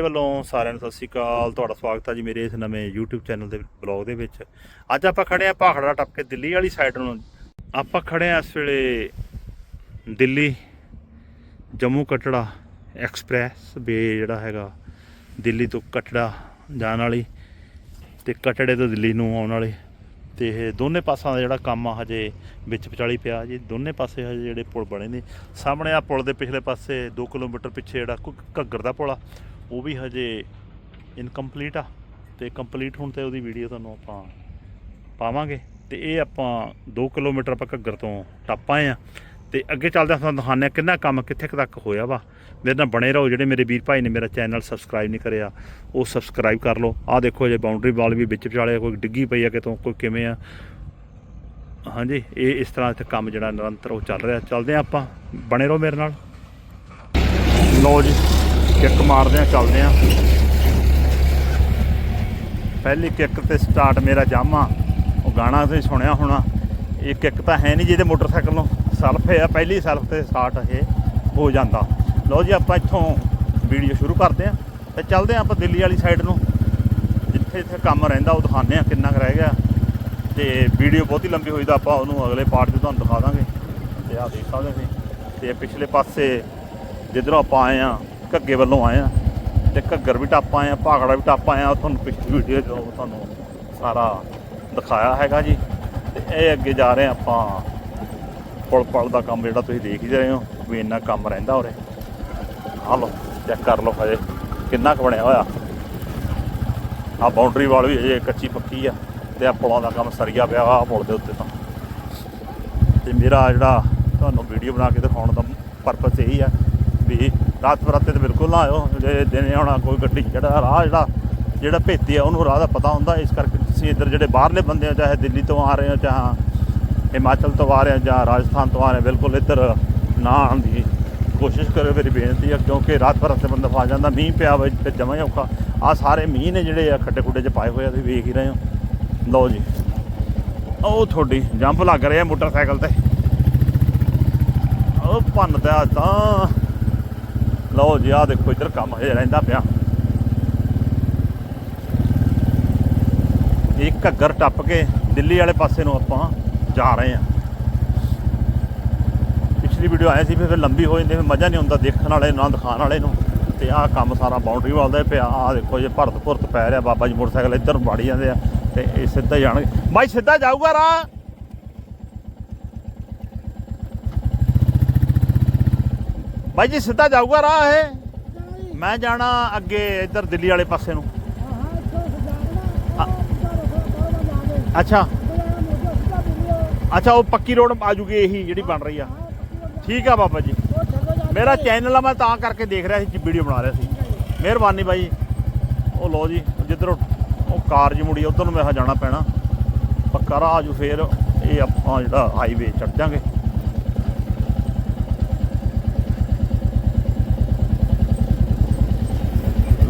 ਵੱਲੋਂ ਸਾਰਿਆਂ ਨੂੰ ਸਤਿ ਸ਼੍ਰੀ ਅਕਾਲ। ਤੁਹਾਡਾ ਸਵਾਗਤ ਹੈ ਜੀ ਮੇਰੇ ਇਸ ਨਵੇਂ YouTube ਚੈਨਲ ਦੇ ਬਲੌਗ ਦੇ ਵਿੱਚ। ਅੱਜ ਆਪਾਂ ਖੜੇ ਆ ਭਾਖੜਾ ਟੱਪ ਕੇ ਦਿੱਲੀ ਵਾਲੀ ਸਾਈਡ ਨੂੰ। ਆਪਾਂ ਖੜੇ ਆ ਇਸ ਵੇਲੇ ਦਿੱਲੀ ਜੰਮੂ ਕਟੜਾ ਐਕਸਪ੍ਰੈਸ ਵੇ ਜਿਹੜਾ ਹੈਗਾ, ਦਿੱਲੀ ਤੋਂ ਕਟੜਾ ਜਾਣ ਵਾਲੀ ਤੇ ਕਟੜੇ ਤੋਂ ਦਿੱਲੀ ਨੂੰ ਆਉਣ ਵਾਲੀ। ਤੇ ਇਹ ਦੋਨੇ ਪਾਸਾਂ ਦਾ ਜਿਹੜਾ ਕੰਮ ਆ ਹਜੇ ਵਿੱਚ ਵਿਚਾਲੀ ਪਿਆ। ਜੀ ਦੋਨੇ ਪਾਸੇ ਹਜੇ ਜਿਹੜੇ ਪੁਲ ਬਣੇ ਨੇ। ਸਾਹਮਣੇ ਆ ਪੁਲ ਦੇ ਪਿਛਲੇ ਪਾਸੇ 2 ਕਿਲੋਮੀਟਰ ਪਿੱਛੇ ਜਿਹੜਾ ਘੁ- ਘੱਗਰ ਦਾ ਪੁਲ ਆ। ਉਹ ਵੀ ਹਜੇ ਇਨਕੰਪਲੀਟ ਆ ਤੇ ਕੰਪਲੀਟ ਹੋਣ ਤੇ ਉਹਦੀ ਵੀਡੀਓ ਤੁਹਾਨੂੰ ਆਪਾਂ ਪਾਵਾਂਗੇ ਤੇ ਇਹ ਆਪਾਂ 2 ਕਿਲੋਮੀਟਰ ਆਪਾਂ ਘੱਗਰ ਤੋਂ ਟੱਪ ਆਏ ਆ ਤੇ ਅੱਗੇ ਚੱਲਦੇ ਹਾਂ ਤੁਹਾਨੂੰ ਦਿਖਾਉਂਦੇ ਹਾਂ ਕਿੰਨਾ ਕੰਮ ਕਿੱਥੇ ਕੁ ਤੱਕ ਹੋਇਆ ਵਾ। ਮੇਰੇ ਨਾਲ ਬਣੇ ਰਹੋ, ਜਿਹੜੇ ਮੇਰੇ ਵੀਰ ਭਾਈ ਨੇ ਮੇਰਾ ਚੈਨਲ ਸਬਸਕ੍ਰਾਈਬ ਨਹੀਂ ਕਰਿਆ, ਉਹ ਸਬਸਕ੍ਰਾਈਬ ਕਰ ਲਓ। ਆਹ ਦੇਖੋ ਜੇ ਬਾਉਂਡਰੀ ਵਾਲ ਵੀ ਵਿੱਚ ਵਿਚਾਲੇ ਕੋਈ ਡਿੱਗੀ ਪਈ ਆ ਕਿਤੋਂ, ਕੋਈ ਕਿਵੇਂ ਆ। ਹਾਂਜੀ, ਇਹ ਇਸ ਤਰ੍ਹਾਂ ਇੱਥੇ ਕੰਮ ਜਿਹੜਾ ਨਿਰੰਤਰ ਉਹ ਚੱਲ ਰਿਹਾ। ਚੱਲਦੇ ਆ ਆਪਾਂ, ਬਣੇ ਰਹੋ ਮੇਰੇ ਨਾਲ। ਲਓ ਜੀ। ਕਿੱਕ ਮਾਰਦੇ ਆ, ਚੱਲਦੇ ਆ। ਪਹਿਲੀ ਕਿੱਕ ਤੇ ਸਟਾਰਟ ਮੇਰਾ ਜਾਮਾ। ਉਹ ਗਾਣਾ ਤੁਸੀਂ ਸੁਣਿਆ ਹੋਣਾ। ਇਹ ਕਿੱਕ ਤਾਂ ਹੈ ਨਹੀਂ ਜਿਹਦੇ ਮੋਟਰਸਾਈਕਲ ਨੂੰ ਸੈਲਫ ਹੈ, ਪਹਿਲੀ ਸੈਲਫ ਤੇ ਸਟਾਰਟ ਇਹ ਹੋ ਜਾਂਦਾ। ਲਓ ਜੀ, ਆਪਾਂ ਇੱਥੋਂ ਵੀਡੀਓ ਸ਼ੁਰੂ ਕਰਦੇ ਆ ਤੇ ਚੱਲਦੇ ਆ ਆਪਾਂ ਦਿੱਲੀ ਵਾਲੀ ਸਾਈਡ ਨੂੰ। ਜਿੱਥੇ ਇੱਥੇ ਕੰਮ ਰਹਿੰਦਾ, ਉਹ ਦਿਖਾਉਂਦੇ ਆ ਕਿੰਨਾ ਕੁ ਰਹਿ ਗਿਆ। ਤੇ ਵੀਡੀਓ ਬਹੁਤੀ ਲੰਬੀ ਹੋਈ ਤਾਂ ਆਪਾਂ ਉਹਨੂੰ ਅਗਲੇ ਪਾਰਟ 'ਚ ਤੁਹਾਨੂੰ ਦਿਖਾ ਦਾਂਗੇ। ਤੇ ਆ ਦੇਖ ਸਕਦੇ ਤੁਸੀਂ। ਤੇ ਪਿਛਲੇ ਪਾਸੇ ਜਿੱਧਰੋਂ ਆਪਾਂ ਆਏ ਆ ਘੱਗੇ ਵੱਲੋਂ ਆਏ ਆ ਤੇ ਘੱਗਰ ਵੀ ਟੱਪ ਆਏ ਆ ਭਾਗੜਾ ਵੀ ਟੱਪ ਆਏ ਆ। ਉਹ ਤੁਹਾਨੂੰ ਪਿਛਲੀ ਵੀਡੀਓ 'ਚ ਤੁਹਾਨੂੰ ਸਾਰਾ ਦਿਖਾਇਆ ਹੈਗਾ ਜੀ। ਤੇ ਇਹ ਅੱਗੇ ਜਾ ਰਹੇ ਆ ਆਪਾਂ ਪੁਲ ਪਲ ਦਾ ਕੰਮ ਜਿਹੜਾ ਤੁਸੀਂ ਦੇਖ ਹੀ ਰਹੇ ਹੋ, ਵੀ ਇੰਨਾ ਕੰਮ ਰਹਿੰਦਾ ਉਰੇ। ਆ ਲਓ ਚੈੱਕ ਕਰ ਲਓ ਹਜੇ, ਕਿੰਨਾ ਕੁ ਬਣਿਆ ਹੋਇਆ। ਆ ਬਾਉਂਡਰੀ ਵਾਲ ਵੀ ਹਜੇ ਕੱਚੀ ਪੱਕੀ ਆ ਤੇ ਆ ਪੁਲਾਂ ਦਾ ਕੰਮ ਸਰੀਆ ਪਿਆ ਆ ਪੁਲ ਦੇ ਉੱਤੇ ਤਾਂ। ਤੇ ਮੇਰਾ ਜਿਹੜਾ ਤੁਹਾਨੂੰ ਵੀਡੀਓ ਬਣਾ ਕੇ ਦਿਖਾਉਣ ਦਾ ਪਰਪਸ ਇਹੀ ਆ ਵੀ ਰਾਤ ਬਰਾਤੇ ਤੇ ਬਿਲਕੁਲ ਨਾ ਆਇਓ। ਜੇ ਦਿਨੇ ਆਉਣਾ ਕੋਈ ਗੱਡੀ ਜਿਹੜਾ ਰਾਹ ਜਿਹੜਾ ਜਿਹੜਾ ਭੇਤੀ ਆ ਉਹਨੂੰ ਰਾਹ ਦਾ ਪਤਾ ਹੁੰਦਾ। ਇਸ ਕਰਕੇ ਤੁਸੀਂ ਇੱਧਰ ਜਿਹੜੇ ਬਾਹਰਲੇ ਬੰਦੇ ਹੋ ਚਾਹੇ ਦਿੱਲੀ ਤੋਂ ਆ ਰਹੇ ਹੋ ਚਾਹੇ ਹਿਮਾਚਲ ਤੋਂ ਆ ਰਹੇ ਹੋ ਜਾਂ ਰਾਜਸਥਾਨ ਤੋਂ ਆ ਰਹੇ ਹੋ, ਬਿਲਕੁਲ ਇੱਧਰ ਨਾ ਆਉਣ ਦੀ ਕੋਸ਼ਿਸ਼ ਕਰਿਓ। ਮੇਰੀ ਬੇਨਤੀ ਆ ਕਿਉਂਕਿ ਰਾਤ ਭਰ ਤੇ ਬੰਦਾ ਫਸ ਜਾਂਦਾ ਮੀਂਹ ਪਿਆ ਹੋਵੇ ਤੇ ਜਮਾਂ ਹੀ ਔਖਾ। ਆ ਸਾਰੇ ਮੀਂਹ ਨੇ ਜਿਹੜੇ ਆ ਖੱਡੇ ਖੁੱਡੇ 'ਚ ਪਾਏ ਹੋਏ ਆ ਤੁਸੀਂ ਵੇਖ ਹੀ ਰਹੇ ਹੋ। ਲਓ ਜੀ। ਉਹ ਤੁਹਾਡੀ ਜੰਪ ਲੱਗ ਰਿਹਾ ਮੋਟਰਸਾਈਕਲ ਤੇ। ਉਹ ਭੰਨਦਾ ਤਾਂ ਲਓ ਜੀ ਆ ਦੇਖੋ, ਇੱਧਰ ਕੰਮ ਹਜੇ ਰਹਿੰਦਾ ਪਿਆ। ਇਹ ਘੱਗਰ ਟੱਪ ਕੇ ਦਿੱਲੀ ਵਾਲੇ ਪਾਸੇ ਨੂੰ ਆਪਾਂ ਜਾ ਰਹੇ ਹਾਂ। ਪਿਛਲੀ ਵੀਡੀਓ ਆਇਆ ਸੀ, ਫਿਰ ਲੰਬੀ ਹੋ ਜਾਂਦੀ ਫਿਰ ਮਜ਼ਾ ਨਹੀਂ ਆਉਂਦਾ ਦੇਖਣ ਵਾਲੇ ਨੂੰ, ਨਾ ਦਿਖਾਉਣ ਵਾਲੇ ਨੂੰ। ਤੇ ਆਹ ਕੰਮ ਸਾਰਾ ਬਾਉਂਡਰੀ ਵਾਲ ਦਾ ਪਿਆ। ਆਹ ਦੇਖੋ ਜੇ ਭਰਤ ਭੁਰਤ ਪੈ ਰਿਹਾ, ਬਾਬਾ ਜੀ ਮੋਟਰਸਾਈਕਲ ਇੱਧਰ ਨੂੰ ਵਾੜੀ ਜਾਂਦੇ ਆ ਤੇ ਇਹ ਸਿੱਧਾ ਜਾਣਗੇ ਬਾਈ, ਸਿੱਧਾ ਜਾਊਗਾ ਰਾਹ। ਬਾਈ ਜੀ, ਸਿੱਧਾ ਜਾਊਗਾ ਰਾਹ ਇਹ? ਮੈਂ ਜਾਣਾ ਅੱਗੇ ਇੱਧਰ ਦਿੱਲੀ ਵਾਲੇ ਪਾਸੇ ਨੂੰ। ਅੱਛਾ। ਅੱਛਾ, ਉਹ ਪੱਕੀ ਰੋਡ ਆ ਜੂਗੀ ਇਹੀ ਜਿਹੜੀ ਬਣ ਰਹੀ ਆ। ਠੀਕ ਆ ਬਾਬਾ ਜੀ। ਮੇਰਾ ਚੈਨਲ ਆ, ਮੈਂ ਤਾਂ ਕਰਕੇ ਦੇਖ ਰਿਹਾ ਸੀ ਵੀਡੀਓ ਬਣਾ ਰਿਹਾ ਸੀ। ਮਿਹਰਬਾਨੀ ਬਾਈ। ਉਹ ਲੋ ਜੀ, ਜਿੱਧਰੋਂ ਉਹ ਕਾਰ ਜੀ ਮੁੜੀ ਉਧਰ ਨੂੰ ਮੈਂ ਜਾਣਾ ਪੈਣਾ। ਪੱਕਾ ਰਾਹ ਆਜੂ ਫੇਰ, ਇਹ ਆਪਾਂ ਜਿਹੜਾ ਹਾਈਵੇ ਚੜ ਜਾਾਂਗੇ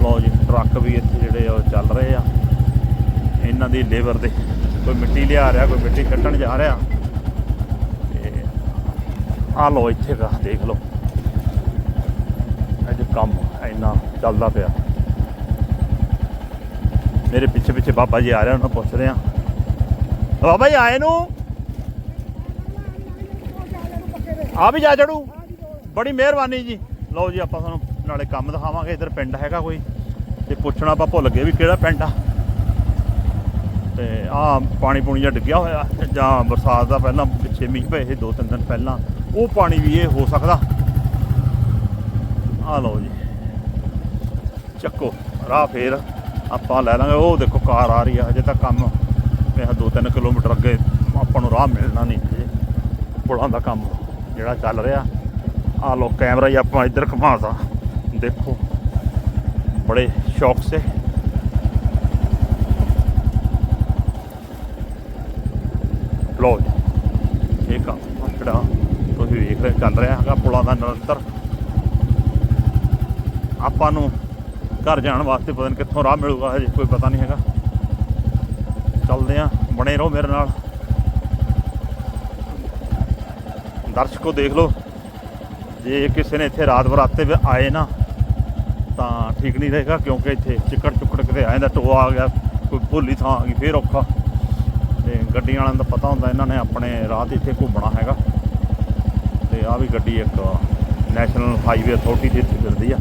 ਲੋ ਜੀ ਟਰੱਕ ਵੀ ਇੱਥੇ ਜਿਹੜੇ ਆ ਉਹ ਚੱਲ ਰਹੇ ਆ। ਇਹਨਾਂ ਦੀ ਲੇਬਰ ਦੇ ਕੋਈ ਮਿੱਟੀ ਲਿਆ ਰਿਹਾ, ਕੋਈ ਮਿੱਟੀ ਕੱਢਣ ਜਾ ਰਿਹਾ। ਤੇ ਆ ਲੋ ਇੱਥੇ ਦਾ, ਦੇਖ ਲਓ। ਅੱਜ ਕੰਮ ਇੰਨਾ ਚੱਲਦਾ ਪਿਆ। ਮੇਰੇ ਪਿੱਛੇ ਪਿੱਛੇ ਬਾਬਾ ਜੀ ਆ ਰਹੇ ਉਹਨਾਂ ਨੂੰ ਪੁੱਛ ਰਹੇ ਆ। ਬਾਬਾ ਜੀ ਆਏ ਨੂੰ? ਆ ਵੀ ਜਾ ਚੜੂ। ਬੜੀ ਮਿਹਰਬਾਨੀ ਜੀ। ਲਓ ਜੀ, ਆਪਾਂ ਤੁਹਾਨੂੰ ਨਾਲੇ ਕੰਮ ਦਿਖਾਵਾਂਗੇ। ਇਧਰ ਪਿੰਡ ਹੈਗਾ ਕੋਈ। ਤੇ ਪੁੱਛਣਾ ਆਪਾਂ ਭੁੱਲ ਗਏ ਵੀ ਕਿਹੜਾ ਪਿੰਡ ਆ। ਤੇ ਆ ਪਾਣੀ ਪੂਣੀ ਜਿਹਾ ਡਿੱਗਿਆ ਹੋਇਆ ਜਾਂ ਬਰਸਾਤ ਦਾ ਪਹਿਲਾਂ ਪਿੱਛੇ ਮੀਂਹ ਪਏ ਸੀ, ਦੋ ਤਿੰਨ ਦਿਨ ਪਹਿਲਾਂ। ਉਹ ਪਾਣੀ ਵੀ ਇਹ ਹੋ ਸਕਦਾ। ਆ ਲਓ ਜੀ। ਚੱਕੋ, ਰਾਹ ਫੇਰ ਆਪਾਂ ਲੈ ਲਾਂਗੇ। ਉਹ ਦੇਖੋ ਕਾਰ ਆ ਰਹੀ ਆ, ਹਜੇ ਤਾਂ ਕੰਮ ਮੈਂ ਦੋ ਤਿੰਨ ਕਿਲੋਮੀਟਰ ਅੱਗੇ ਆਪਾਂ ਨੂੰ ਰਾਹ ਮਿਲਣਾ ਨਹੀਂ ਹਜੇ। ਪੁਲਾਂ ਦਾ ਕੰਮ ਜਿਹੜਾ ਚੱਲ ਰਿਹਾ। ਆ ਲੋ ਕੈਮਰਾ ਹੀ ਆਪਾਂ ਇੱਧਰ ਘੁਮਾਤਾ ਦੇਖੋ, ਬੜੇ ਸ਼ੌਕ ਲੋ ਜੀ ਇਹ ਕੰਮ ਜਿਹੜਾ ਤੁਸੀਂ ਵੇਖ ਰਹੇ, ਚੱਲ ਰਿਹਾ ਹੈਗਾ ਪੁਲਾਂ ਦਾ ਨਿਰੰਤਰ ਆਪਾਂ ਨੂੰ ਘਰ ਜਾਣ ਵਾਸਤੇ ਪਤਾ ਨਹੀਂ ਕਿੱਥੋਂ ਰਾਹ ਮਿਲੂਗਾ, ਹਜੇ ਕੋਈ ਪਤਾ ਨਹੀਂ ਹੈਗਾ। ਚੱਲਦੇ ਆ, ਬਣੇ ਰਹੋ ਮੇਰੇ ਨਾਲ। ਦਰਸ਼ਕੋ ਦੇਖ ਲਓ, ਜੇ ਕਿਸੇ ਨੇ ਇੱਥੇ ਰਾਤ ਬਰਾਤੇ ਵੀ ਆਏ ਨਾ ਠੀਕ ਨਹੀਂ ਰਹੇਗਾ ਕਿਉਂਕਿ ਇੱਥੇ ਚਿੱਕੜ ਚੁੱਕੜ ਕਿਤੇ ਆ ਦਾ ਟੋਆ ਆ ਗਿਆ, ਕੋਈ ਭੋਲੀ ਥਾਂ ਆ ਗਈ, ਫੇਰ ਔਖਾ। ਤੇ ਗੱਡੀਆਂ ਵਾਲਿਆਂ ਦਾ ਪਤਾ ਹੁੰਦਾ ਇਹਨਾਂ ਨੇ ਆਪਣੇ ਰਾਹ ਤੇ ਇੱਥੇ ਘੁੰਮਣਾ ਹੈਗਾ। ਤੇ ਆ ਵੀ ਗੱਡੀ ਇੱਕ ਨੈਸ਼ਨਲ ਹਾਈਵੇ ਅਥਾਰਟੀ ਦੇ ਇੱਥੇ ਫਿਰਦੀ ਆ,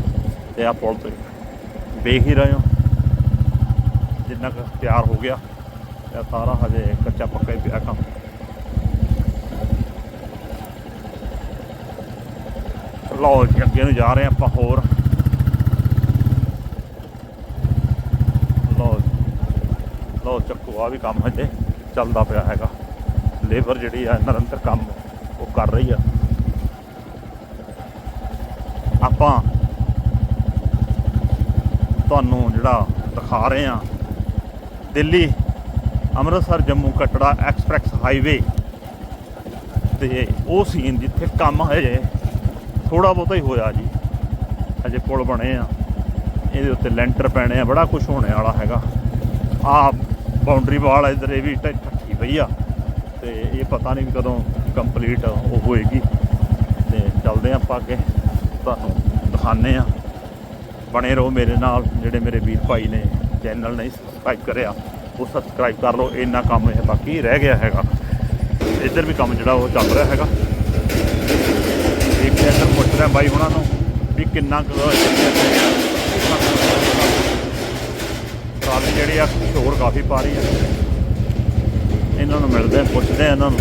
ਤੇ ਆ ਪੁਲ ਤੇ। ਵੇਖ ਹੀ ਰਹੇ ਹੋ, ਜਿੰਨਾ ਕੁ ਤਿਆਰ ਹੋ ਗਿਆ, ਇਹ ਸਾਰਾ ਹਜੇ ਕੱਚਾ ਪੱਕਾ ਹੀ ਪਿਆ ਕੰਮ। ਲਓ ਜੀ, ਅੱਗੇ ਨੂੰ ਜਾ ਰਹੇ ਹਾਂ ਆਪਾਂ ਹੋਰ ਲਓ ਲਓ ਚੱਕੋ ਆ ਵੀ ਕੰਮ ਹਜੇ ਚੱਲਦਾ ਪਿਆ ਹੈਗਾ। ਲੇਬਰ ਜਿਹੜੀ ਆ, ਨਿਰੰਤਰ ਕੰਮ ਉਹ ਕਰ ਰਹੀ ਆ। ਆਪਾਂ ਤੁਹਾਨੂੰ ਜਿਹੜਾ ਦਿਖਾ ਰਹੇ ਆ, ਦਿੱਲੀ, ਅੰਮ੍ਰਿਤਸਰ, ਜੰਮੂ ਕਟੜਾ ਐਕਸਪ੍ਰੈਸ ਹਾਈਵੇ ਤੇ ਉਹ ਸੀਨ ਜਿੱਥੇ ਕੰਮ ਹਜੇ ਥੋੜਾ ਬਹੁਤਾ ਹੀ ਹੋਇਆ ਜੀ ਅਜੇ ਪੁਲ ਬਣੇ ਆ। ਇਹਦੇ ਉੱਤੇ ਲੈਂਟਰ ਪੈਣੇ ਆ, ਬੜਾ ਕੁਝ ਹੋਣੇ ਵਾਲਾ ਹੈਗਾ। ਆ ਬਾਉਂਡਰੀ ਵਾਲ ਇਧਰ, ਇਹ ਵੀ ਢ- ਪਈ ਆ। ਤੇ ਇਹ ਪਤਾ ਨਹੀਂ ਵੀ ਕਦੋਂ ਕੰਪਲੀਟ ਉਹ ਹੋਏਗੀ। ਤੇ ਚੱਲਦੇ ਆ ਆਪਾਂ ਅੱਗੇ। ਤੁਹਾਨੂੰ ਦਿਖਾਣੇ ਆ ਬਣੇ ਰਹੋ ਮੇਰੇ ਨਾਲ, ਜਿਹੜੇ ਮੇਰੇ ਵੀਰ ਭਾਈ ਨੇ ਚੈਨਲ ਨਹੀਂ ਸਬਸਕ੍ਰਾਈਬ ਕਰਿਆ, ਉਹ ਸਬਸਕ੍ਰਾਈਬ ਕਰ ਲਓ। ਇੰਨਾ ਕੰਮ ਇਹ ਬਾਕੀ ਰਹਿ ਗਿਆ ਹੈਗਾ। ਇੱਧਰ ਵੀ ਕੰਮ ਜਿਹੜਾ ਉਹ ਚੱਲ ਰਿਹਾ ਹੈਗਾ। ਇੱਕ ਇੱਧਰ ਪੁੱਛ ਰਿਹਾ ਬਾਈ ਉਹਨਾਂ ਨੂੰ ਵੀ ਕਿੰਨਾ ਕੁ ਜਿਹੜੀ ਆ ਸ਼ੋਰ ਕਾਫੀ ਪਾ ਰਹੀ ਆ ਇਹਨਾਂ ਨੂੰ ਮਿਲਦੇ ਆ ਪੁੱਛਦੇ ਆ ਇਹਨਾਂ ਨੂੰ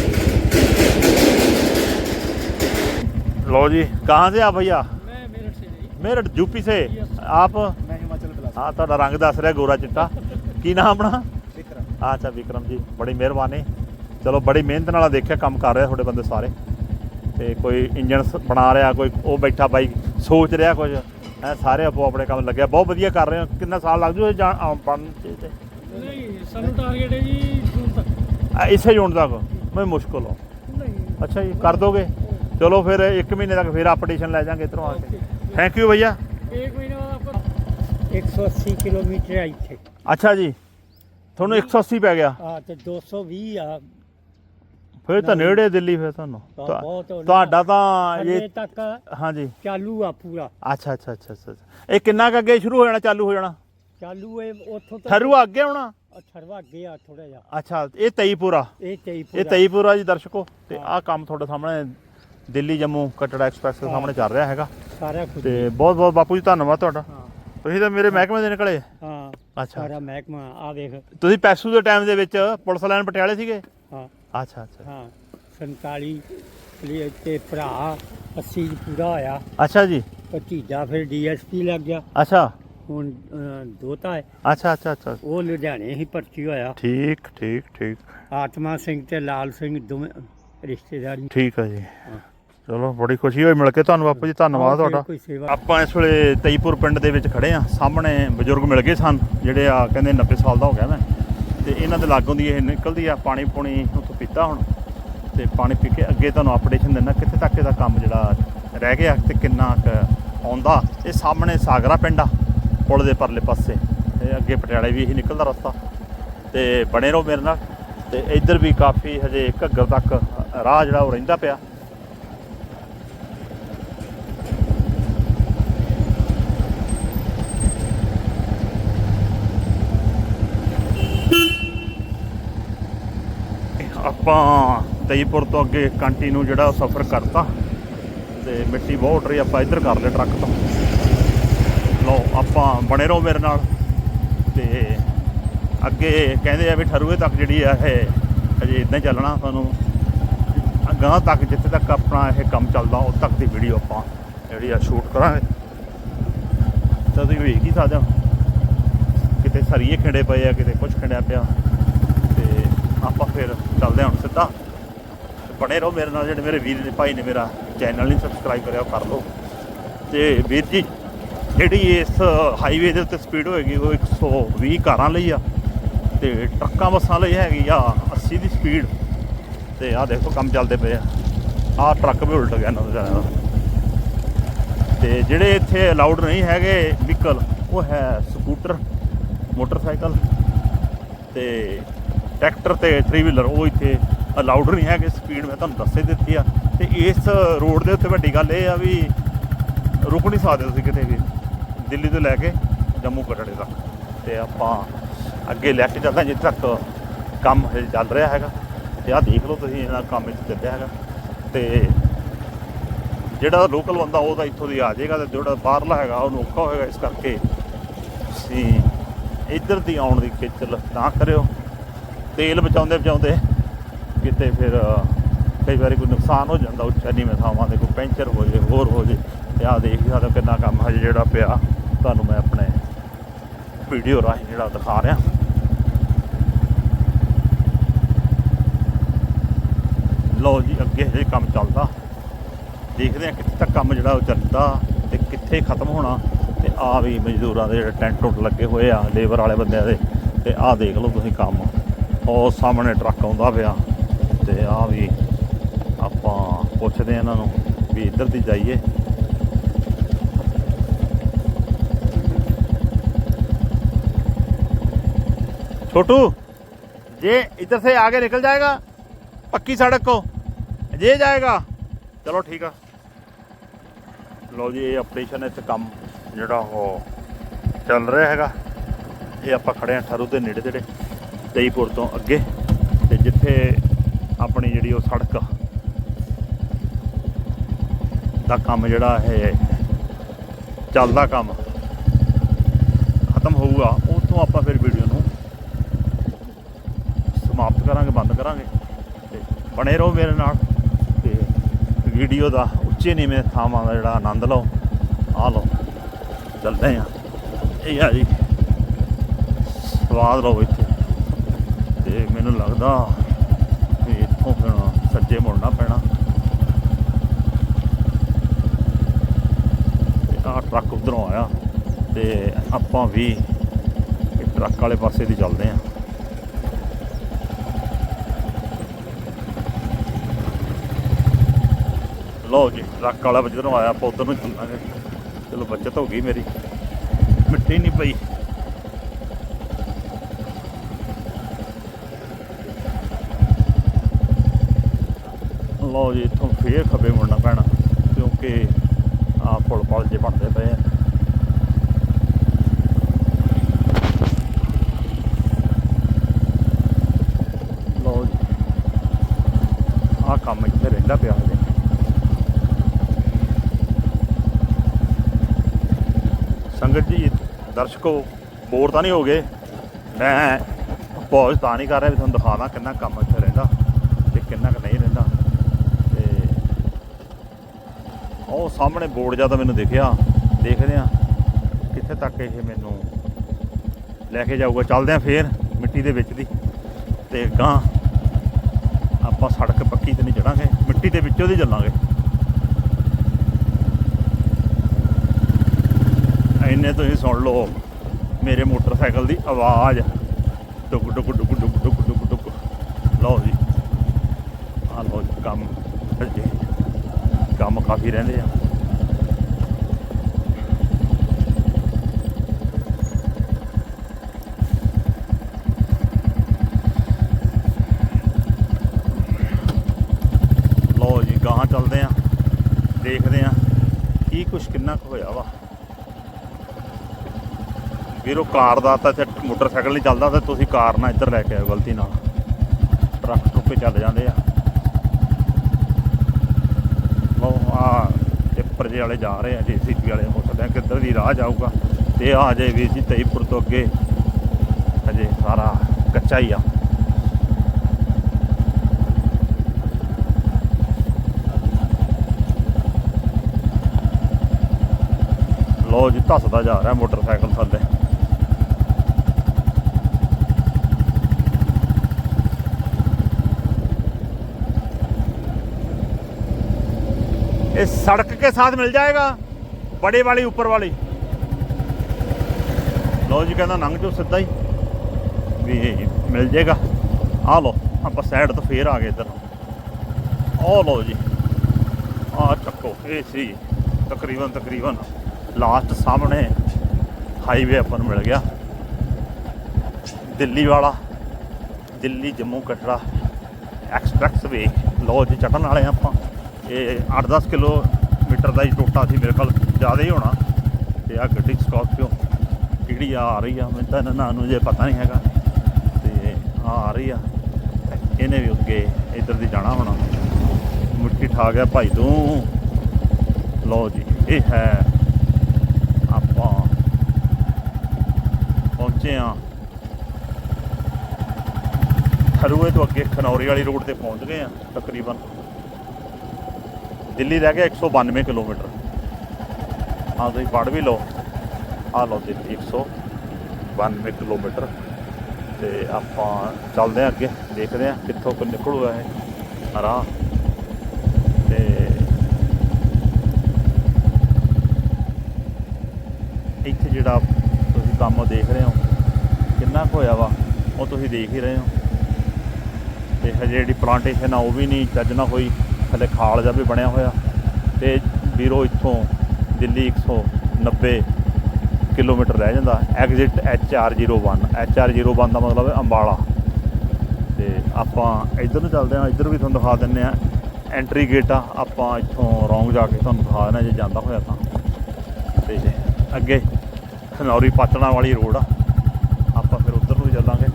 लो जी कहाँ से आप भैया मैं मेरठ से जी मेरठ यूपी से Yes. आप मैं हिमाचल प्रदेश ਹਾਂ ਤੁਹਾਡਾ ਰੰਗ ਦੱਸ ਰਿਹਾ ਗੋਰਾ ਚਿੱਟਾ ਕੀ ਨਾਮ ਆਪਣਾ विक्रम ਅੱਛਾ ਵਿਕਰਮ ਜੀ ਬੜੀ ਮਿਹਰਬਾਨੀ ਚਲੋ ਬੜੀ ਮਿਹਨਤ ਨਾਲ ਦੇਖਿਆ ਕੰਮ ਕਰ ਰਿਹਾ ਤੁਹਾਡੇ ਬੰਦੇ ਸਾਰੇ ਤੇ ਕੋਈ ਇੰਜਨ ਬਣਾ ਰਿਹਾ ਕੋਈ ਉਹ ਬੈਠਾ ਬਾਈ ਸੋਚ ਰਿਹਾ ਕੁਝ ਹੈ ਸਾਰੇ ਆਪੋ ਆਪਣੇ ਕੰਮ ਲੱਗਿਆ ਬਹੁਤ ਵਧੀਆ ਕਰ ਰਹੇ ਹੋ। ਕਿੰਨਾ ਸਾਲ ਲੱਗ ਜੂ ਜਾਣ ਬਣਨ ਤੇ? ਨਹੀਂ ਸਾਨੂੰ ਟਾਰਗੇਟ ਹੈ ਜੀ ਜੂਨ ਤੱਕ। ਇਸੇ ਜੂਨ ਤੱਕ? ਮੈਂ ਮੁਸ਼ਕਲ ਹੋ ਅੱਛਾ ਜੀ ਕਰ ਦੋਗੇ? ਚਲੋ ਫਿਰ 1 ਮਹੀਨੇ ਤੱਕ ਫਿਰ ਅਪਡੇਸ਼ਨ ਲੈ ਜਾਾਂਗੇ ਇਧਰੋਂ ਆ ਕੇ। ਥੈਂਕ ਯੂ ਭਈਆ। 1 ਮਹੀਨੇ ਬਾਅਦ 180 ਕਿਲੋਮੀਟਰ ਆਈ ਅੱਛਾ ਜੀ। ਤੁਹਾਨੂੰ 180 ਪੈ ਗਿਆ। ਹਾਂ ਤੇ 220 ਆ। ਫਿਰ ਤਾਂ ਨੇੜੇ ਦਿੱਲੀ ਫਿਰ ਤੁਹਾਨੂੰ। ਤੁਹਾਡਾ ਤਾਂ ਇਹ ਤੱਕ ਹਾਂਜੀ। ਚਾਲੂ ਆ ਪੂਰਾ। ਅੱਛਾ ਅੱਛਾ ਅੱਛਾ ਅੱਛਾ ਇਹ ਕਿੰਨਾ ਕੁ ਅੱਗੇ ਸ਼ੁਰੂ ਹੋ ਜਾਣਾ ਚਾਲੂ ਹੋ ਜਾਣਾ? ਚਾਲੂ ਇਹ ਉੱਥੋਂ ਤੋਂ ਥਰੂਆ ਅੱਗੇ ਆਉਣਾ ਥਰਵਾ ਅੱਗੇ ਆ ਥੋੜਾ ਜਿਹਾ। ਅੱਛਾ ਇਹ ਤਈਪੁਰਾ। ਇਹ ਤੇਈ ਇਹ ਪੂਰਾ ਜੀ ਦਰਸ਼ਕੋ। ਤੇ ਆਹ ਕੰਮ ਤੁਹਾਡੇ ਸਾਹਮਣੇ ਦਿੱਲੀ ਜੰਮੂ ਕਟੜਾ ਐਕਸਪ੍ਰੈਸ ਦੇ ਸਾਹਮਣੇ ਚੱਲ ਰਿਹਾ ਹੈਗਾ। ਸਾਰਾ ਕੁਝ। ਤੇ ਬਹੁਤ ਬਹੁਤ ਬਾਪੂ ਜੀ ਧੰਨਵਾਦ ਤੁਹਾਡਾ। ਤੁਸੀਂ ਤਾਂ ਮੇਰੇ ਮਹਿਕਮੇ ਦੇ ਨਿਕਲੇ। ਹਾਂ। ਅੱਛਾ। ਸਾਰਾ ਮਹਿਕਮਾ ਆ ਦੇਖ ਤੁਸੀਂ ਪੈਸੂ ਦੇ ਟਾਈਮ ਦੇ ਵਿੱਚ ਪੁਲਿਸ ਲਾਈਨ ਪਟਿਆਲੇ ਸੀਗੇ? ਹਾਂ। ਅੱਛਾ ਅੱਛਾ। ਹਾਂ 47 ਲਈ ਤੇ ਭਰਾ 80 ਚ ਪੂਰਾ ਹੋਇਆ। ਅੱਛਾ ਜੀ। ਭਤੀਜਾ ਫਿਰ ਡੀਐਸਪੀ ਲੱਗ ਗਿਆ। ਅੱਛਾ। ਹੁਣ ਅਹ, ਦੋਤਾ ਹੈ। ਅੱਛਾ ਅੱਛਾ ਅੱਛਾ। ਉਹ ਲੁਧਿਆਣੇ ਹੀ ਭਰਤੀ ਹੋਇਆ। ਠੀਕ ਠੀਕ ਠੀਕ। ਆਤਮਾ ਸਿੰਘ ਤੇ ਲਾਲ ਸਿੰਘ ਦੋਵੇਂ ਰਿਸ਼ਤੇਦਾਰੀ। ਠੀਕ ਹੈ ਜੀ। ਹਾਂ। ਚਲੋ ਬੜੀ ਖੁਸ਼ੀ ਹੋਈ ਮਿਲ ਕੇ ਤੁਹਾਨੂੰ ਬਾਪੂ ਜੀ ਧੰਨਵਾਦ ਹੋਰ ਤੁਹਾਡਾ। ਕੋਈ ਸੇਵਾ? ਆਪਾਂ ਇਸ ਵੇਲੇ ਤਈਪੁਰ ਪਿੰਡ ਦੇ ਵਿੱਚ ਖੜੇ ਆ ਸਾਹਮਣੇ ਬਜ਼ੁਰਗ ਮਿਲ ਗਏ ਸਨ ਜਿਹੜੇ ਆ ਕਹਿੰਦੇ 90 ਸਾਲ ਦਾ ਹੋ ਗਿਆ ਮੈਂ। ਤੇ ਇਹਨਾਂ ਦੇ ਲਾਗੋਂ ਦੀ ਇਹ ਨਿਕਲਦੀ ਆ, ਪਾਣੀ ਪੂਣੀ ਉੱਥੋਂ ਪੀਤਾ ਹੁਣ ਤੇ ਪਾਣੀ ਪੀ ਕੇ ਅੱਗੇ ਤੁਹਾਨੂੰ ਅਪਡੇਸ਼ਨ ਦਿੰਦਾ ਕਿੱਥੇ ਤੱਕ ਇਹਦਾ ਕੰਮ ਜਿਹੜਾ ਰਹਿ ਗਿਆ ਤੇ ਕਿੰਨਾ ਕੁ ਆਉਂਦਾ। ਇਹ ਸਾਹਮਣੇ ਸਾਗਰਾ ਪਿੰਡ ਆ, ਪੁਲ ਦੇ ਪਰਲੇ ਪਾਸੇ। ਤੇ ਅੱਗੇ ਪਟਿਆਲੇ ਵੀ ਇਹੀ ਨਿਕਲਦਾ ਰਸਤਾ। ਤੇ ਬਣੇ ਰਹੋ ਮੇਰੇ ਨਾਲ। ਤੇ ਇੱਧਰ ਵੀ ਕਾਫੀ ਹਜੇ ਘੱਗਰ ਤੱਕ ਰਾਹ ਜਿਹੜਾ ਉਹ ਰਹਿੰਦਾ ਪਿਆ। ਆਪਾਂ ਤਈਪੁਰ ਤੋਂ ਅੱਗੇ ਕੰਟੀਨਿਊ ਜਿਹੜਾ ਸਫ਼ਰ ਕਰਤਾ ਤੇ ਮਿੱਟੀ ਬਹੁਤ ਉੱਡ ਰਹੀ, ਆਪਾਂ ਇੱਧਰ ਕਰ ਲਿਆ ਟਰੱਕ ਤੋਂ। ਲਓ, ਆਪਾਂ ਬਣੇ ਰਹੋ ਮੇਰੇ ਨਾਲ ਤੇ ਅੱਗੇ ਕਹਿੰਦੇ ਆ ਵੀ ਠਰੂਏ ਤੱਕ ਜਿਹੜੀ ਆ ਇਹ ਅਜੇ ਇਦਾਂ ਹੀ ਚੱਲਣਾ ਤੁਹਾਨੂੰ ਗਾਂ ਤੱਕ ਜਿੱਥੇ ਤੱਕ ਆਪਣਾ ਇਹ ਕੰਮ ਚੱਲਦਾ ਉਦ ਤੱਕ ਦੀ ਵੀਡੀਓ ਆਪਾਂ ਜਿਹੜੀ ਆ ਸ਼ੂਟ ਕਰਾਂਗੇ। ਤਾਂ ਤੁਸੀਂ ਵੇਖ ਹੀ ਸਕਦੇ ਹੋ। ਕਿਤੇ ਸਰੀਏ ਖਿੰਡੇ ਪਏ ਆ, ਕਿਤੇ ਕੁਝ ਖਿੰਡਿਆ ਪਿਆ। ਆਪਾਂ ਫਿਰ ਚੱਲਦੇ ਹਾਂ ਹੁਣ ਸਿੱਧਾ। ਤੇ ਬਣੇ ਰਹੋ ਮੇਰੇ ਨਾਲ ਜਿਹੜੇ ਮੇਰੇ ਵੀਰ ਨੇ ਭਾਈ ਨੇ ਮੇਰਾ ਚੈਨਲ ਨਹੀਂ ਸਬਸਕ੍ਰਾਈਬ ਕਰਿਆ, ਉਹ ਕਰ ਲਓ। ਤੇ ਵੀਰ ਜੀ, ਜਿਹੜੀ ਇਸ ਹਾਈਵੇ ਦੇ ਉੱਤੇ ਸਪੀਡ ਹੋਏਗੀ, ਉਹ 120 ਕਾਰਾਂ ਲਈ ਆ। ਤੇ ਟਰੱਕਾਂ ਬੱਸਾਂ ਲਈ ਹੈਗੀ ਆ 80 ਦੀ ਸਪੀਡ ਤੇ ਆਹ ਦੇਖੋ ਕੰਮ ਚੱਲਦੇ ਪਏ ਆ। ਆਹ ਟਰੱਕ ਵੀ ਉਲਟ ਗਿਆ ਨਾ ਦਾ ਤੇ ਜਿਹੜੇ ਇੱਥੇ ਅਲਾਉਡ ਨਹੀਂ ਹੈਗੇ ਵਹੀਕਲ ਉਹ ਹੈ ਸਕੂਟਰ ਮੋਟਰਸਾਈਕਲ। ਤੇ ਟਰੈਕਟਰ ਤੇ 3 ਵੀਲਰ ਉਹ ਇੱਥੇ ਅਲਾਉਡ ਨਹੀਂ ਹੈਗੇ ਸਪੀਡ ਮੈਂ ਤੁਹਾਨੂੰ ਦੱਸੇ ਦਿੱਤੀ ਆ। ਤੇ ਇਸ ਰੋਡ ਦੇ ਉੱਤੇ ਵੱਡੀ ਗੱਲ ਇਹ ਆ ਵੀ ਰੁਕ ਨਹੀਂ ਸਕਦੇ ਤੁਸੀਂ ਕਿਤੇ ਵੀ, ਦਿੱਲੀ ਤੋਂ ਲੈ ਕੇ ਜੰਮੂ ਕਟੜੇ ਤੱਕ। ਤੇ ਆਪਾਂ ਅੱਗੇ ਲੈ ਕੇ ਚੱਲਦੇ ਹਾਂ, ਜਿੱਥੇ ਤੱਕ ਕੰਮ ਹਜੇ ਚੱਲ ਰਿਹਾ ਹੈਗਾ। ਤੇ ਆਹ ਦੇਖ ਲਓ ਤੁਸੀਂ, ਇਹਨਾਂ ਕੰਮ ਇੱਥੇ ਚੱਲਿਆ ਹੈਗਾ। ਤੇ ਜਿਹੜਾ ਲੋਕਲ ਬੰਦਾ, ਉਹ ਤਾਂ ਇੱਥੋਂ ਦੀ ਆ ਜਾਏਗਾ ਤੇ ਜਿਹੜਾ ਬਾਹਰਲਾ ਹੈਗਾ, ਉਹਨੂੰ ਔਖਾ ਹੋਏਗਾ ਇਸ ਕਰਕੇ ਤੁਸੀਂ ਇੱਧਰ ਦੀ ਆਉਣ ਦੀ ਖੇਚਲ ਨਾ ਕਰਿਓ। ਤੇਲ ਬਚਾਉਂਦੇ ਬਚਾਉਂਦੇ ਕਿਤੇ ਫਿਰ ਕਈ ਵਾਰੀ ਕੋਈ ਨੁਕਸਾਨ ਹੋ ਜਾਂਦਾ ਉੱਚਾ ਨੀਵੇਂ ਥਾਵਾਂ ਦੇ ਕੋਈ ਪੈਂਚਰ ਹੋ ਜੇ, ਹੋਰ ਹੋ ਜੇ, ਤੇ ਆਹ ਦੇਖ ਸਕਦੇ ਹੋ ਕਿੰਨਾ ਕੰਮ ਹਜੇ ਜਿਹੜਾ ਪਿਆ। ਤੁਹਾਨੂੰ ਮੈਂ ਆਪਣੇ ਵੀਡੀਓ ਰਾਹੀਂ ਜਿਹੜਾ ਦਿਖਾ ਰਿਹਾ। ਲਓ ਜੀ, ਅੱਗੇ ਹਜੇ ਕੰਮ ਚੱਲਦਾ। ਦੇਖਦੇ ਆ ਕਿੱਥੇ ਤੱਕ ਕੰਮ ਜਿਹੜਾ ਉਹ ਚੱਲਦਾ ਤੇ ਕਿੱਥੇ ਖਤਮ ਹੋਣਾ। ਤੇ ਆ ਵੀ ਮਜ਼ਦੂਰਾਂ ਦੇ ਜਿਹੜੇ ਟੈਂਟ ਟੁੱਟ ਲੱਗੇ ਹੋਏ ਆ, ਲੇਬਰ ਵਾਲੇ ਬੰਦਿਆਂ ਦੇ। ਤੇ ਆਹ ਦੇਖ ਲਓ ਤੁਸੀਂ ਕੰਮ। ਉਹ ਸਾਹਮਣੇ ਟਰੱਕ ਆਉਂਦਾ ਪਿਆ ਤੇ ਆ ਵੀ ਆਪਾਂ ਪੁੱਛਦੇ ਆ ਇਹਨਾਂ ਨੂੰ ਵੀ ਇੱਧਰ ਦੀ ਜਾਈਏ छोटू ये इधर से आगे निकल जाएगा पक्की सड़क को ये जाएगा ਚਲੋ ਠੀਕ ਆ ਲਓ ਜੀ ਇਹ ਆਪਰੇਸ਼ਨ ਇੱਥੇ ਕੰਮ ਜਿਹੜਾ ਉਹ ਚੱਲ ਰਿਹਾ ਹੈਗਾ ਇਹ ਆਪਾਂ ਖੜੇ ਆ ਠਰੂ ਦੇ ਨੇੜੇ ਤੇੜੇ ਤੇਈਪੁਰ ਤੋਂ ਅੱਗੇ, ਤੇ ਜਿੱਥੇ ਆਪਣੀ ਜਿਹੜੀ ਉਹ ਸੜਕ ਦਾ ਕੰਮ ਜਿਹੜਾ ਇਹ ਚੱਲਦਾ ਕੰਮ ਖਤਮ ਹੋਊਗਾ, ਉੱਥੋਂ ਆਪਾਂ ਫਿਰ ਵੀਡੀਓ ਨੂੰ ਸਮਾਪਤ ਕਰਾਂਗੇ, ਬੰਦ ਕਰਾਂਗੇ। ਤੇ ਬਣੇ ਰਹੋ ਮੇਰੇ ਨਾਲ, ਤੇ ਵੀਡੀਓ ਦਾ ਉੱਚੇ ਨੀਵੇਂ ਥਾਵਾਂ ਦਾ ਜਿਹੜਾ ਆਨੰਦ ਲਓ ਆ ਲਓ। ਚੱਲਦੇ ਆ ਇਹ ਆ ਜੀ। ਸਵਾਦ ਲਓ ਇੱਥੇ। ਮੈਨੂੰ ਲੱਗਦਾ ਕਿ ਇੱਥੋਂ ਫਿਰ ਸੱਜੇ ਮੁੜਨਾ ਪੈਣਾ। ਤੇ ਟਰੱਕ ਉਧਰੋਂ ਆਇਆ ਤੇ ਆਪਾਂ ਵੀ ਟਰੱਕ ਵਾਲੇ ਪਾਸੇ ਦੀ ਚੱਲਦੇ ਆਂ ਲਓ ਜੀ, ਟਰੱਕ ਵਾਲਾ ਜਿੱਧਰੋਂ ਆਇਆ, ਆਪਾਂ ਉਧਰ ਨੂੰ ਚੱਲਾਂਗੇ। ਚਲੋ, ਬੱਚਤ ਹੋ ਗਈ ਮੇਰੀ। ਮਿੱਟੀ ਨਹੀਂ ਪਈ। ਲਓ ਜੀ, ਇੱਥੋਂ ਫੇਰ ਖੱਬੇ ਮੁੜਨਾ ਪੈਣਾ, ਕਿਉਂਕਿ ਆਹ ਪੁਲ ਪਲ ਜੇ ਬਣਦੇ ਪਏ ਆ। ਲਓ ਜੀ, ਆਹ ਕੰਮ ਇੱਥੇ ਰਹਿੰਦਾ ਪਿਆ ਹਜੇ। ਸੰਗਤ ਜੀ, ਦਰਸ਼ਕੋ, ਬੋਰ ਤਾਂ ਨਹੀਂ ਹੋ ਗਏ? ਮੈਂ ਪੌਜ ਤਾਂ ਨਹੀਂ ਕਰ ਰਿਹਾ, ਵੀ ਤੁਹਾਨੂੰ ਦਿਖਾਵਾਂ ਕਿੰਨਾ ਕੰਮ ਇੱਥੇ ਰਹਿੰਦਾ ਤੇ ਕਿੰਨਾ ਕੁ ਨਹੀਂ ਰਹਿੰਦਾ ਤੇ ਉਹ ਸਾਹਮਣੇ ਬੋਰਡ ਜਿਹਾ ਤਾਂ ਮੈਨੂੰ ਦਿਖਿਆ। ਦੇਖਦੇ ਆ ਕਿੱਥੇ ਤੱਕ ਇਹ ਮੈਨੂੰ ਲੈ ਕੇ ਜਾਊਗਾ। ਚੱਲਦੇ ਆ ਫੇਰ ਮਿੱਟੀ ਦੇ ਵਿੱਚ ਦੀ। ਤੇ ਗਾਂ ਆਪਾਂ ਸੜਕ ਪੱਕੀ ਤੇ ਨਹੀਂ ਚੜਾਂਗੇ। ਮਿੱਟੀ ਦੇ ਵਿੱਚੋਂ ਦੀ ਚੱਲਾਂਗੇ। ਇੰਨੇ ਤੁਸੀਂ ਸੁਣ ਲਓ, ਮੇਰੇ ਮੋਟਰਸਾਈਕਲ ਦੀ ਆਵਾਜ਼। ਡੁੱਗ ਡੁੱਗ ਡੁੱਗ ਡੁੱਗ ਡੁੱਗ ਡੁੱਗ ਡੁੱਗ। ਲਓ ਜੀ। ਆ ਲਓ ਜੀ, ਕੰਮ। ਹਜੇ ਕੰਮ ਕਾਫੀ ਰਹਿੰਦੇ ਆ। ਲਓ ਜੀ, ਗਾਹਾਂ ਚੱਲਦੇ ਆ, ਦੇਖਦੇ ਆ ਕੀ ਕੁਛ ਕਿੰਨਾ ਕੁ ਹੋਇਆ ਵਾ। ਵੀਰੋ, ਕਾਰ ਦਾ ਤਾਂ ਇੱਥੇ ਮੋਟਰਸਾਈਕਲ ਨਹੀਂ ਚੱਲਦਾ ਤੇ ਤੁਸੀਂ ਕਾਰ ਨਾਲ ਇੱਧਰ ਲੈ ਕੇ ਆਓ ਗਲਤੀ ਨਾਲ। ਟਰੱਕ ਟੁੱਕੇ ਚੱਲ ਜਾਂਦੇ ਆ। ਆ ਟਿੱਪਰ ਜੇ ਵਾਲੇ ਜਾ ਰਹੇ ਆ ਜੀਸੀਪੀ ਵਾਲੇ, ਹੋ ਸਕਦੇ ਆ ਕਿੱਧਰ ਦੀ ਰਾਹ ਜਾਊਗਾ। ਤੇ ਆ ਜੇ ਵੀਰ ਜੀ ਤੇਈਪੁਰ ਤੋਂ ਅੱਗੇ ਹਜੇ ਸਾਰਾ ਕੱਚਾ ਹੀ ਆ। ਲੋ ਜੀ, ਧੱਸਦਾ ਜਾ ਰਿਹਾ ਮੋਟਰਸਾਈਕਲ ਥੱਲੇ। इस सड़क के साथ मिल जाएगा बड़े वाली ऊपर वाली ਲੋ ਜੀ ਕਹਿੰਦਾ ਲੰਘ ਜਾਓ ਸਿੱਧਾ ਹੀ ਵੀ ਮਿਲ ਜਾਏਗਾ ਆ ਲੋ ਆਪਾਂ ਸਾਈਡ ਤੋਂ ਫੇਰ ਆ ਗਏ ਇੱਧਰ ਉਹ ਲੋ ਜੀ ਆ ਚੱਕੋ ਇਹ ਸੀ ਤਕਰੀਬਨ ਤਕਰੀਬਨ ਲਾਸਟ ਸਾਹਮਣੇ ਹਾਈਵੇ ਆਪਾਂ ਨੂੰ ਮਿਲ ਗਿਆ ਦਿੱਲੀ ਵਾਲਾ ਦਿੱਲੀ ਜੰਮੂ ਕਟੜਾ ਐਕਸਪ੍ਰੈਸ ਵੇ ਲੋ ਜੀ ਚੜਨ ਵਾਲੇ ਹਾਂ ਆਪਾਂ ਇਹ 8-10 ਕਿਲੋਮੀਟਰ ਦਾ ਹੀ ਟੋਟਾ ਸੀ ਮੇਰੇ ਕੋਲ, ਜ਼ਿਆਦਾ ਹੀ ਹੋਣਾ। ਤੇ ਆ ਗੱਡੀ ਸਕਾਰਪੀਓ ਕਿਹੜੀ ਆ ਆ ਰਹੀ ਆ, ਮੈਨੂੰ ਤਾਂ ਇਹਨਾਂ ਨੂੰ ਜੇ ਪਤਾ ਨਹੀਂ ਹੈਗਾ। ਤੇ ਆ ਆ ਰਹੀ ਆ, ਇਹਨੇ ਵੀ ਅੱਗੇ ਇੱਧਰ ਦੀ ਜਾਣਾ ਹੁਣ। ਮੁੱਠੀ ਠਾ ਗਿਆ ਭਾਈ ਤੂੰ। ਲਓ ਜੀ, ਇਹ ਹੈ ਆਪਾਂ ਪਹੁੰਚੇ ਆ ਹਰੂਏ ਤੋਂ ਅੱਗੇ ਖਨੌਰੀ ਵਾਲੀ ਰੋਡ ਤੇ ਪਹੁੰਚ ਗਏ ਆ ਤਕਰੀਬਨ। ਦਿੱਲੀ ਰਹਿ ਗਿਆ 192 ਕਿਲੋਮੀਟਰ। ਹਾਂ ਤੁਸੀਂ ਪੜ੍ਹ ਵੀ ਲਓ। ਆ ਲਓ ਦਿੱਲੀ 192 ਕਿਲੋਮੀਟਰ। ਤੇ ਆਪਾਂ ਚੱਲਦੇ ਆ ਅੱਗੇ, ਦੇਖਦੇ ਆ ਕਿੱਥੋਂ ਕੁ ਨਿਕਲੂਗਾ ਇਹ। ਰਾਹ ਤੇ ਇੱਥੇ ਜਿਹੜਾ ਤੁਸੀਂ ਕੰਮ ਦੇਖ ਰਹੇ ਹੋ, ਕਿੰਨਾ ਕੁ ਹੋਇਆ ਵਾ, ਉਹ ਤੁਸੀਂ ਦੇਖ ਹੀ ਰਹੇ ਹੋ। ਤੇ ਹਜੇ ਜਿਹੜੀ ਪਲਾਂਟੇਸ਼ਨ ਆ, ਉਹ ਵੀ ਨਹੀਂ ਚੱਜ ਨਾ ਹੋਈ। ਥੱਲੇ ਖਾਲ ਜਿਹਾ ਵੀ ਬਣਿਆ ਹੋਇਆ। ਤੇ ਵੀਰੋ ਇੱਥੋਂ ਦਿੱਲੀ 190 ਕਿਲੋਮੀਟਰ ਰਹਿ ਜਾਂਦਾ। ਐਗਜ਼ਿਟ HR01 HR01 ਦਾ ਮਤਲਬ ਹੈ ਅੰਬਾਲਾ। ਤੇ ਆਪਾਂ ਇੱਧਰ ਨੂੰ ਚੱਲਦੇ ਹਾਂ। ਇੱਧਰ ਵੀ ਤੁਹਾਨੂੰ ਦਿਖਾ ਦਿੰਨੇ ਆ ਐਂਟਰੀ ਗੇਟ ਆ। ਆਪਾਂ ਇੱਥੋਂ ਰੌਂਗ ਜਾ ਕੇ ਤੁਹਾਨੂੰ ਦਿਖਾ ਦੇਣਾ ਜੇ ਜਾਂਦਾ ਹੋਇਆ ਤਾਂ। ਤੇ ਅੱਗੇ ਖਨੌਰੀ ਪਾਤਣਾ ਵਾਲੀ ਰੋਡ ਆ। ਆਪਾਂ ਫਿਰ ਉੱਧਰ ਨੂੰ ਵੀ ਚੱਲਾਂਗੇ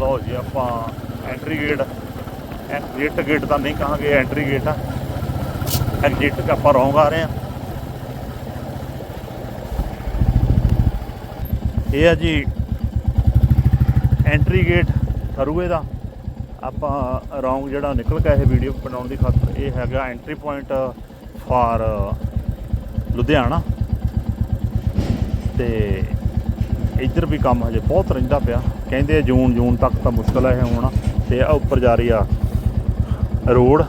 ਲਓ ਜੀ ਆਪਾਂ ਐਂਟਰੀ ਗੇਟ ਐਗਜ਼ਿਟ ਗੇਟ ਤਾਂ ਨਹੀਂ ਕਹਾਂਗੇ ਐਂਟਰੀ ਗੇਟ ਆ। ਐਗਜ਼ਿਟ ਆਪਾਂ ਰੌਂਗ ਆ ਰਹੇ ਆ। ਇਹ ਆ ਜੀ ਐਂਟਰੀ ਗੇਟ ਥਰੂਏ ਦਾ। ਆਪਾਂ ਰੌਂਗ ਜਿਹੜਾ ਨਿਕਲ ਗਿਆ ਇਹ ਵੀਡੀਓ ਬਣਾਉਣ ਦੀ ਖਾਤਰ, ਇਹ ਹੈਗਾ ਐਂਟਰੀ ਪੁਆਇੰਟ ਫਾਰ ਲੁਧਿਆਣਾ। ਤੇ ਇੱਧਰ ਵੀ ਕੰਮ ਹਜੇ ਬਹੁਤ ਰਹਿੰਦਾ ਪਿਆ। ਕਹਿੰਦੇ ਜੂਨ ਜੂਨ ਤੱਕ ਤਾਂ ਮੁਸ਼ਕਲ ਹੈ ਇਹ ਹੋਣਾ ਤੇ ਆ ਉੱਪਰ ਜਾ ਰਹੀ ਆ ਰੋਡ,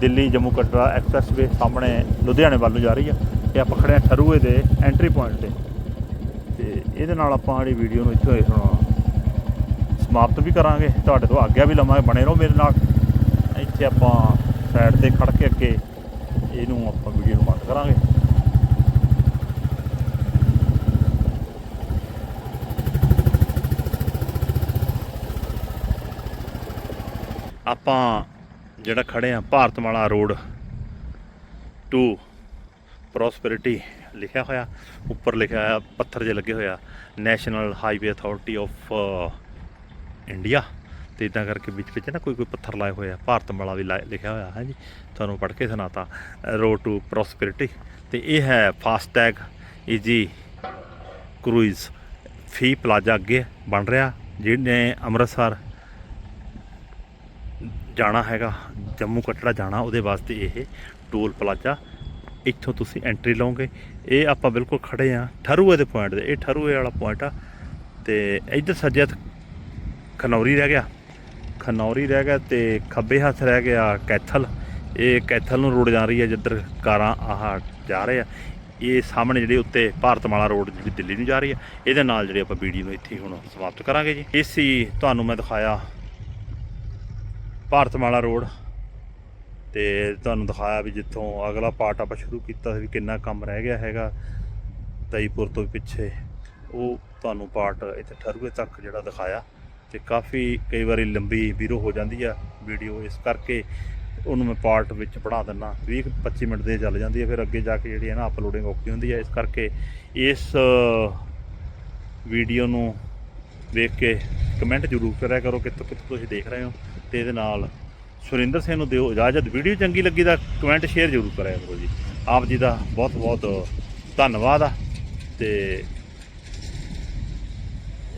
ਦਿੱਲੀ, ਜੰਮੂ ਕਟਰਾ ਐਕਸਪ੍ਰੈਸਵੇ ਸਾਹਮਣੇ ਲੁਧਿਆਣੇ ਵੱਲ ਨੂੰ ਜਾ ਰਹੀ ਆ ਤੇ ਆਪਾਂ ਖੜੇ ਆ ਠਰੂਏ ਦੇ ਐਂਟਰੀ ਪੁਆਇੰਟ ਤੇ। ਤੇ ਇਹਦੇ ਨਾਲ ਆਪਾਂ ਜਿਹੜੀ ਵੀਡੀਓ ਨੂੰ ਇੱਥੇ ਹੁਣ ਸਮਾਪਤ ਵੀ ਕਰਾਂਗੇ। ਤੁਹਾਡੇ ਤੋਂ ਆਗਿਆ ਵੀ ਲਵਾਂਗੇ, ਬਣੇ ਰਹੋ ਮੇਰੇ ਨਾਲ। ਇੱਥੇ ਆਪਾਂ ਸਾਈਡ ਤੇ ਖੜ ਕੇ ਅੱਗੇ ਇਹਨੂੰ ਆਪਾਂ ਵੀਡੀਓ ਨੂੰ ਬੰਦ ਕਰਾਂਗੇ। ਆਪਾਂ ਜਿਹੜਾ ਖੜੇ ਆ, ਭਾਰਤਮਾਲਾ ਰੋਡ ਟੂ ਪ੍ਰੋਸਪੈਰਿਟੀ ਲਿਖਿਆ ਹੋਇਆ, ਉੱਪਰ ਲਿਖਿਆ ਹੋਇਆ, ਪੱਥਰ ਜੇ ਲੱਗੇ ਹੋਇਆ national highway authority of India ਤੇ ਇਦਾਂ ਕਰਕੇ ਵਿੱਚ ਵਿੱਚ ਨਾ ਕੋਈ ਕੋਈ ਪੱਥਰ ਲਾਏ ਹੋਏ ਆ, ਭਾਰਤਮਾਲਾ ਵੀ ਲਾਏ- ਲਿਖਿਆ ਹੋਇਆ, ਹੈ ਜੀ? ਤੁਹਾਨੂੰ ਪੜ੍ਹ ਕੇ ਸੁਣਾਤਾ ਰੋਡ ਟੂ ਪ੍ਰੋਸਪੈਰਿਟੀ ਤੇ ਇਹ ਹੈ FASTag easy cruise fee plaza ਅੱਗੇ ਬਣ ਰਿਹਾ, ਜਿਹਨੇ ਅੰਮ੍ਰਿਤਸਰ ਜਾਣਾ ਹੈਗਾ, ਜੰਮੂ ਕਟੜਾ ਜਾਣਾ, ਉਹਦੇ ਵਾਸਤੇ ਇਹ ਟੋਲ ਪਲਾਜ਼ਾ। ਇੱਥੋਂ ਤੁਸੀਂ ਐਂਟਰੀ ਲਓਗੇ। ਇਹ ਆਪਾਂ ਬਿਲਕੁਲ ਖੜੇ ਆ, ਠਰੂਏ ਦੇ ਪੁਆਇੰਟ ਦੇ, ਇਹ ਠਰੂਏ ਵਾਲਾ ਪੁਆਇੰਟ ਆ। ਤੇ ਇੱਧਰ ਸੱਜੇ ਖਨੌਰੀ ਰਹਿ ਗਿਆ। ਖਨੌਰੀ ਰਹਿ ਗਿਆ ਤੇ ਖੱਬੇ ਹੱਥ ਰਹਿ ਗਿਆ ਕੈਥਲ। ਇਹ ਕੈਥਲ ਨੂੰ ਰੋਡ ਜਾ ਰਹੀ ਹੈ, ਜਿੱਧਰ ਕਾਰਾਂ ਆਹ ਜਾ ਰਹੇ ਆ। ਇਹ ਸਾਹਮਣੇ ਜਿਹੜੇ ਉੱਤੇ ਭਾਰਤਮਾਲਾ ਰੋਡ ਜਿਹੜੀ ਦਿੱਲੀ ਨੂੰ ਜਾ ਰਹੀ ਹੈ ਇਹਦੇ ਨਾਲ ਜਿਹੜੇ ਆਪਾਂ ਵੀਡੀਓ ਨੂੰ ਇੱਥੇ ਹੁਣ ਸਮਾਪਤ ਕਰਾਂਗੇ ਜੀ। ਇਸ ਸੀ ਤੁਹਾਨੂੰ ਮੈਂ ਦਿਖਾਇਆ ਭਾਰਤਮਾਲਾ ਰੋਡ। ਤੇ ਤੁਹਾਨੂੰ ਦਿਖਾਇਆ ਵੀ ਜਿੱਥੋਂ ਅਗਲਾ ਪਾਰਟ ਆਪਾਂ ਸ਼ੁਰੂ ਕੀਤਾ ਸੀ ਵੀ ਕਿੰਨਾ ਕੰਮ ਰਹਿ ਗਿਆ ਹੈਗਾ ਤਈਪੁਰ ਤੋਂ ਪਿੱਛੇ। ਉਹ ਤੁਹਾਨੂੰ ਪਾਰਟ ਇੱਥੇ ਠਰੂਏ ਤੱਕ ਜਿਹੜਾ ਦਿਖਾਇਆ ਤੇ ਕਾਫੀ ਕਈ ਵਾਰੀ ਲੰਬੀ ਵੀਰੋ ਹੋ ਜਾਂਦੀ ਆ, ਵੀਡੀਓ ਇਸ ਕਰਕੇ ਉਹਨੂੰ ਮੈਂ ਪਾਰਟ ਵਿੱਚ ਬਣਾ ਦਿੰਦਾ 20 25 ਮਿੰਟ ਦੇ ਚੱਲ ਜਾਂਦੀ ਹੈ ਫਿਰ ਅੱਗੇ ਜਾ ਕੇ ਜਿਹੜੀ ਹੈ ਨਾ ਅਪਲੋਡਿੰਗ ਔਖੀ ਹੁੰਦੀ ਹੈ ਇਸ ਕਰਕੇ ਇਸ ਵੀਡੀਓ ਨੂੰ ਵੇਖ ਕੇ ਕਮੈਂਟ ਜ਼ਰੂਰ ਕਰਿਆ ਕਰੋ ਕਿੱਥੋਂ ਕਿੱਥੋਂ ਤੁਸੀਂ ਦੇਖ ਰਹੇ ਹੋ ਤੇ ਇਹਦੇ ਨਾਲ ਸੁਰਿੰਦਰ ਸਿੰਘ ਨੂੰ ਦਿਓ ਇਜਾਜ਼ਤ। ਵੀਡੀਓ ਚੰਗੀ ਲੱਗੀ ਤਾਂ ਕਮੈਂਟ ਸ਼ੇਅਰ ਜ਼ਰੂਰ ਕਰਿਆ ਕਰੋ ਜੀ। ਆਪ ਜੀ ਦਾ ਬਹੁਤ ਬਹੁਤ ਧੰਨਵਾਦ ਆ ਤੇ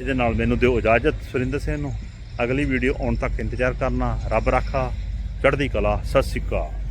ਇਹਦੇ ਨਾਲ ਮੈਨੂੰ ਦਿਓ ਇਜਾਜ਼ਤ ਸੁਰਿੰਦਰ ਸਿੰਘ ਨੂੰ। ਅਗਲੀ ਵੀਡੀਓ ਆਉਣ ਤੱਕ ਇੰਤਜ਼ਾਰ ਕਰਨਾ। ਰੱਬ ਰਾਖਾ। ਚੜ੍ਹਦੀ ਕਲਾ। ਸਤਿ ਸ਼੍ਰੀ ਅਕਾਲ।